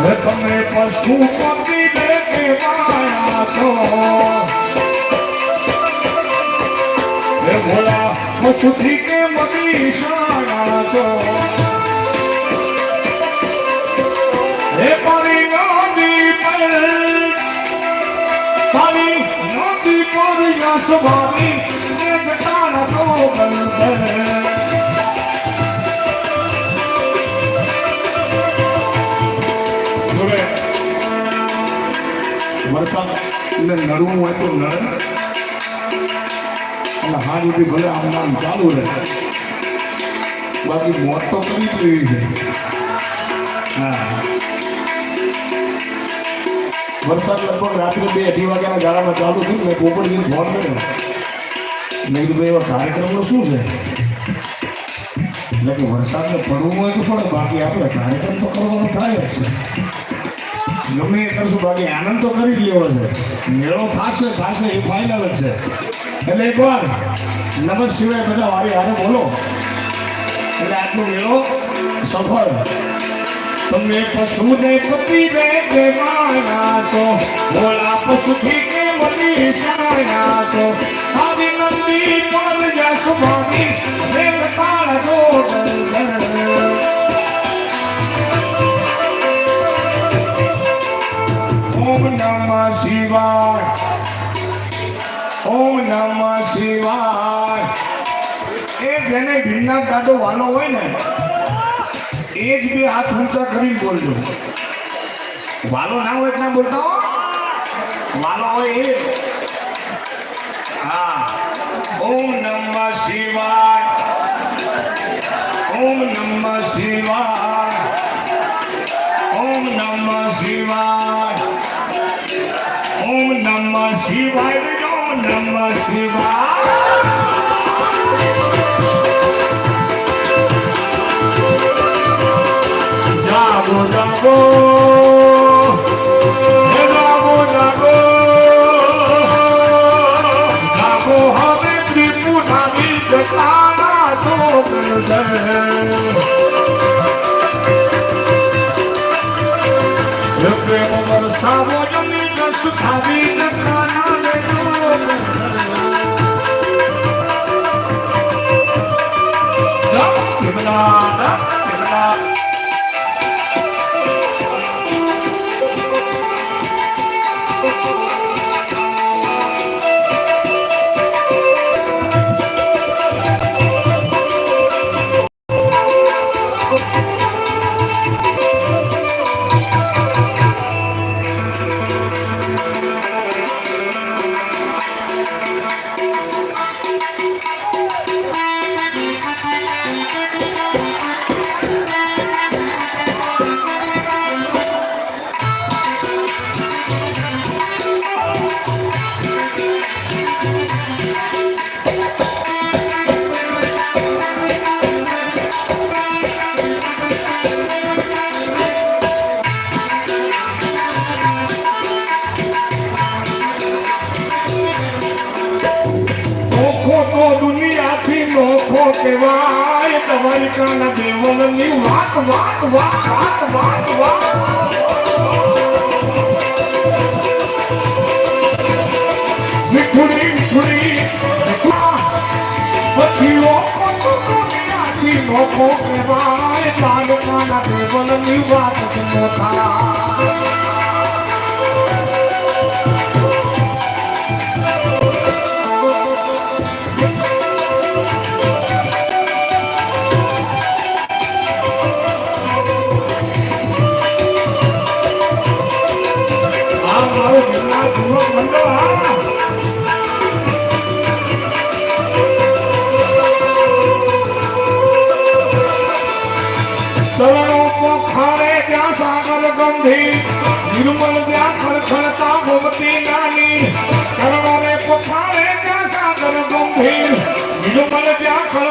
તમે પશુ પક્ષી ને કેવાયા છો? હે ભોળા પશુથી કે મગી શાળા છો? હે મારી નદી પર, તારી નદી પર યશ ભાવી ને જટાના તો વરસાદ એટલે નડવું હોય તો નડે. અને હાથ સુધી ભલે આમ નામ ચાલુ રહે. બાકી મોત તો કરી જ રહી છે. હા. વરસાદ લગભગ રાત્રે બે અઢી વાગ્યાના ગાળામાં ચાલુ થયું મેં પોપડજીને ફોન કર્યો. મેં કીધું ભાઈ એવા કાર્યક્રમનું શું છે? એટલે કે વરસાદને પડવું હોય તો પડે, બાકી આપણે કાર્યક્રમ તો કરવાનો થાય જ છે. ગમે એ બાકી આનંદ તો કરી જ છે. મેળો થશે થશે એ ફાઇનલ છે. એટલે એકવાર નમઃ શિવાય બધા વારી હારે બોલો. એટલે આજનો મેળો સફળ. તમે પશુને પતિ દે કે માના છો. પશુ થી કે મની સાણા છો નમઃ શિવાય. ઓમ નમઃ શિવાય. એ જેને ભીમના કાઢો વાલો હોય ને, એ જ બે હાથ ઊંચા કરીને બોલજો. વાલો ના હોય તો બોલતા હો. વાલો હોય એ. હા. ઓમ નમઃ શિવાય. ઓમ નમઃ શિવાય. ઓમ નમઃ શિવાય. નમઃ શિવાય ઓમ નમઃ શિવાય જાગો જાગો હે જાગો सुखावी નોખો કહેવાય તમારી કાના દેવલની વાત વાત વાત વાત વાત વાત. મીઠુડી મીઠુડી પછી ઓખો દુનિયાથી નોખો કહેવાય તારે કાના દેવલની વાત નોખા ગંભીર નિર્મલ ત્યાં ખળખળતા ભોગતી નાની. કરવાને પોખાડે ત્યાં સાગર ગંભીર. નિર્મલ જ્યાં ખળ